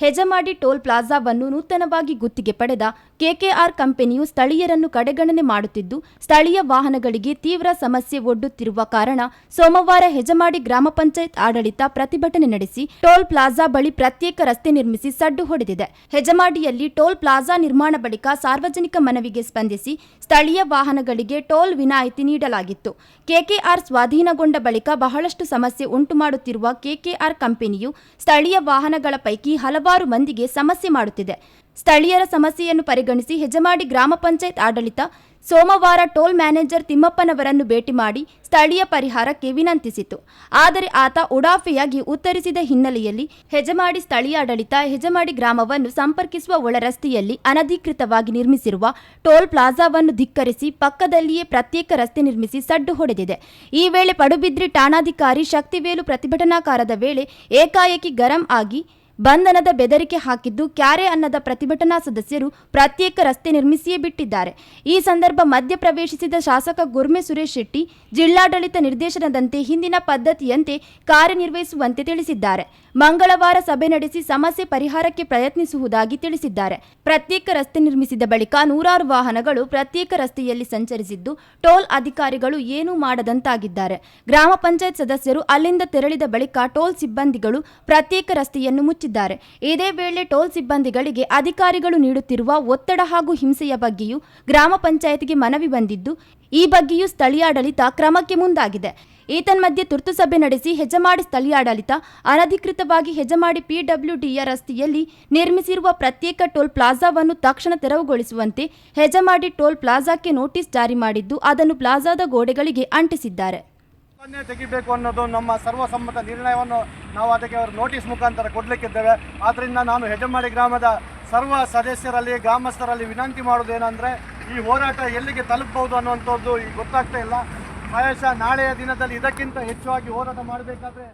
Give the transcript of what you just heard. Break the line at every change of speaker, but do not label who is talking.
Hejamadi toll ಪ್ಲಾಜಾವನ್ನು ನೂತನವಾಗಿ ಗುತ್ತಿಗೆ ಪಡೆದ ಕೆಕೆಆರ್ ಕಂಪನಿಯು ಸ್ಥಳೀಯರನ್ನು ಕಡೆಗಣನೆ ಮಾಡುತ್ತಿದ್ದು, ಸ್ಥಳೀಯ ವಾಹನಗಳಿಗೆ ತೀವ್ರ ಸಮಸ್ಯೆ ಒಡ್ಡುತ್ತಿರುವ ಕಾರಣ ಸೋಮವಾರ ಹೆಜಮಾಡಿ ಗ್ರಾಮ ಪಂಚಾಯತ್ ಆಡಳಿತ ಪ್ರತಿಭಟನೆ ನಡೆಸಿ ಟೋಲ್ ಪ್ಲಾಜಾ ಬಳಿ ಪ್ರತ್ಯೇಕ ರಸ್ತೆ ನಿರ್ಮಿಸಿ ಸಡ್ಡು ಹೊಡೆದಿದೆ. ಹೆಜಮಾಡಿಯಲ್ಲಿ ಟೋಲ್ ಪ್ಲಾಜಾ ನಿರ್ಮಾಣ ಬಳಿಕ ಸಾರ್ವಜನಿಕ ಮನವಿಗೆ ಸ್ಪಂದಿಸಿ ಸ್ಥಳೀಯ ವಾಹನಗಳಿಗೆ ಟೋಲ್ ವಿನಾಯಿತಿ ನೀಡಲಾಗಿತ್ತು. ಕೆಕೆಆರ್ ಸ್ವಾಧೀನಗೊಂಡ ಬಳಿಕ ಬಹಳಷ್ಟು ಸಮಸ್ಯೆ ಉಂಟು ಮಾಡುತ್ತಿರುವ ಕೆಕೆಆರ್ ಕಂಪನಿಯು ಸ್ಥಳೀಯ ವಾಹನಗಳ ಪೈಕಿ ಹಲವಾರು ಮಂದಿಗೆ ಸಮಸ್ಯೆ ಮಾಡುತ್ತಿದೆ. ಸ್ಥಳೀಯರ ಸಮಸ್ಯೆಯನ್ನು ಪರಿಗಣಿಸಿ ಹೆಜಮಾಡಿ ಗ್ರಾಮ ಪಂಚಾಯತ್ ಆಡಳಿತ ಸೋಮವಾರ ಟೋಲ್ ಮ್ಯಾನೇಜರ್ ತಿಮ್ಮಪ್ಪನವರನ್ನು ಭೇಟಿ ಮಾಡಿ ಸ್ಥಳೀಯ ಪರಿಹಾರಕ್ಕೆ ವಿನಂತಿಸಿತು. ಆದರೆ ಆತ ಉಡಾಫೆಯಾಗಿ ಉತ್ತರಿಸಿದ ಹಿನ್ನೆಲೆಯಲ್ಲಿ ಹೆಜಮಾಡಿ ಸ್ಥಳೀಯ ಆಡಳಿತ ಹೆಜಮಾಡಿ ಗ್ರಾಮವನ್ನು ಸಂಪರ್ಕಿಸುವ ಒಳ ರಸ್ತೆಯಲ್ಲಿ ಅನಧಿಕೃತವಾಗಿ ನಿರ್ಮಿಸಿರುವ ಟೋಲ್ ಪ್ಲಾಜಾವನ್ನು ಧಿಕ್ಕರಿಸಿ ಪಕ್ಕದಲ್ಲಿಯೇ ಪ್ರತ್ಯೇಕ ರಸ್ತೆ ನಿರ್ಮಿಸಿ ಸಡ್ಡು ಹೊಡೆದಿದೆ. ಈ ವೇಳೆ ಪಡುಬಿದ್ರಿ ಠಾಣಾಧಿಕಾರಿ ಶಕ್ತಿವೇಲು ಪ್ರತಿಭಟನಾಕಾರದ ವೇಳೆ ಏಕಾಏಕಿ ಗರಂ ಆಗಿ ಬಂಧನದ ಬೆದರಿಕೆ ಹಾಕಿದ್ದು ಕ್ಯಾರೆ ಅನ್ನದ ಪ್ರತಿಭಟನಾ ಸದಸ್ಯರು ಪ್ರತ್ಯೇಕ ರಸ್ತೆ ನಿರ್ಮಿಸಿಯೇ ಬಿಟ್ಟಿದ್ದಾರೆ. ಈ ಸಂದರ್ಭ ಮಧ್ಯ ಪ್ರವೇಶಿಸಿದ ಶಾಸಕ ಗುರ್ಮೆ ಸುರೇಶ್ ಶೆಟ್ಟಿ ಜಿಲ್ಲಾಡಳಿತ ನಿರ್ದೇಶನದಂತೆ ಹಿಂದಿನ ಪದ್ಧತಿಯಂತೆ ಕಾರ್ಯನಿರ್ವಹಿಸುವಂತೆ ತಿಳಿಸಿದ್ದಾರೆ. ಮಂಗಳವಾರ ಸಭೆ ನಡೆಸಿ ಸಮಸ್ಯೆ ಪರಿಹಾರಕ್ಕೆ ಪ್ರಯತ್ನಿಸುವುದಾಗಿ ತಿಳಿಸಿದ್ದಾರೆ. ಪ್ರತ್ಯೇಕ ರಸ್ತೆ ನಿರ್ಮಿಸಿದ ಬಳಿಕ ನೂರಾರು ವಾಹನಗಳು ಪ್ರತ್ಯೇಕ ರಸ್ತೆಯಲ್ಲಿ ಸಂಚರಿಸಿದ್ದು, ಟೋಲ್ ಅಧಿಕಾರಿಗಳು ಏನೂ ಮಾಡದಂತಾಗಿದ್ದಾರೆ. ಗ್ರಾಮ ಪಂಚಾಯತ್ ಸದಸ್ಯರು ಅಲ್ಲಿಂದ ತೆರಳಿದ ಬಳಿಕ ಟೋಲ್ ಸಿಬ್ಬಂದಿಗಳು ಪ್ರತ್ಯೇಕ ರಸ್ತೆಯನ್ನು ಮುಚ್ಚಿದ್ದಾರೆ. ಇದೇ ವೇಳೆ ಟೋಲ್ ಸಿಬ್ಬಂದಿಗಳಿಗೆ ಅಧಿಕಾರಿಗಳು ನೀಡುತ್ತಿರುವ ಒತ್ತಡ ಹಾಗೂ ಹಿಂಸೆಯ ಬಗ್ಗೆಯೂ ಗ್ರಾಮ ಪಂಚಾಯತ್ಗೆ ಮನವಿ ಬಂದಿದ್ದು, ಈ ಬಗ್ಗೆಯೂ ಸ್ಥಳೀಯಾಡಳಿತ ಕ್ರಮಕ್ಕೆ ಮುಂದಾಗಿದೆ. ಏತನ್ಮಧ್ಯೆ ತುರ್ತು ಸಭೆ ನಡೆಸಿ ಹೆಜಮಾಡಿ ಸ್ಥಳೀಯಾಡಳಿತ ಅನಧಿಕೃತವಾಗಿ ಹೆಜಮಾಡಿ ಪಿಡಬ್ಲ್ಯೂಡಿಯ ರಸ್ತೆಯಲ್ಲಿ ನಿರ್ಮಿಸಿರುವ ಪ್ರತ್ಯೇಕ ಟೋಲ್ ಪ್ಲಾಜಾವನ್ನು ತಕ್ಷಣ ತೆರವುಗೊಳಿಸುವಂತೆ ಹೆಜಮಾಡಿ ಟೋಲ್ ಪ್ಲಾಜಾಕ್ಕೆ ನೋಟಿಸ್ ಜಾರಿ ಮಾಡಿದ್ದು, ಅದನ್ನು ಪ್ಲಾಜಾದ ಗೋಡೆಗಳಿಗೆ ಅಂಟಿಸಿದ್ದಾರೆ.
ತೆಗಿಬೇಕು ಅನ್ನೋದು ನಮ್ಮ ಸರ್ವಸಮ್ಮತ ನಿರ್ಣಯವನ್ನು ನಾವು ಅದಕ್ಕೆ ಅವರು ನೋಟಿಸ್ ಮುಖಾಂತರ ಕೊಡಲಿಕ್ಕಿದ್ದೇವೆ. ಆದ್ದರಿಂದ ನಾನು ಹೆಜಮಾಡಿ ಗ್ರಾಮದ ಸರ್ವ ಸದಸ್ಯರಲ್ಲಿ, ಗ್ರಾಮಸ್ಥರಲ್ಲಿ ವಿನಂತಿ ಮಾಡೋದೇನೆಂದರೆ ಈ ಹೋರಾಟ ಎಲ್ಲಿಗೆ ತಲುಪಬಹುದು ಅನ್ನುವಂಥದ್ದು ಈಗ ಗೊತ್ತಾಗ್ತಾ ಇಲ್ಲ. ಪ್ರಾಯಶಃ ನಾಳೆಯ ದಿನದಲ್ಲಿ ಇದಕ್ಕಿಂತ ಹೆಚ್ಚಾಗಿ ಹೋರಾಟ ಮಾಡಬೇಕಾದ್ರೆ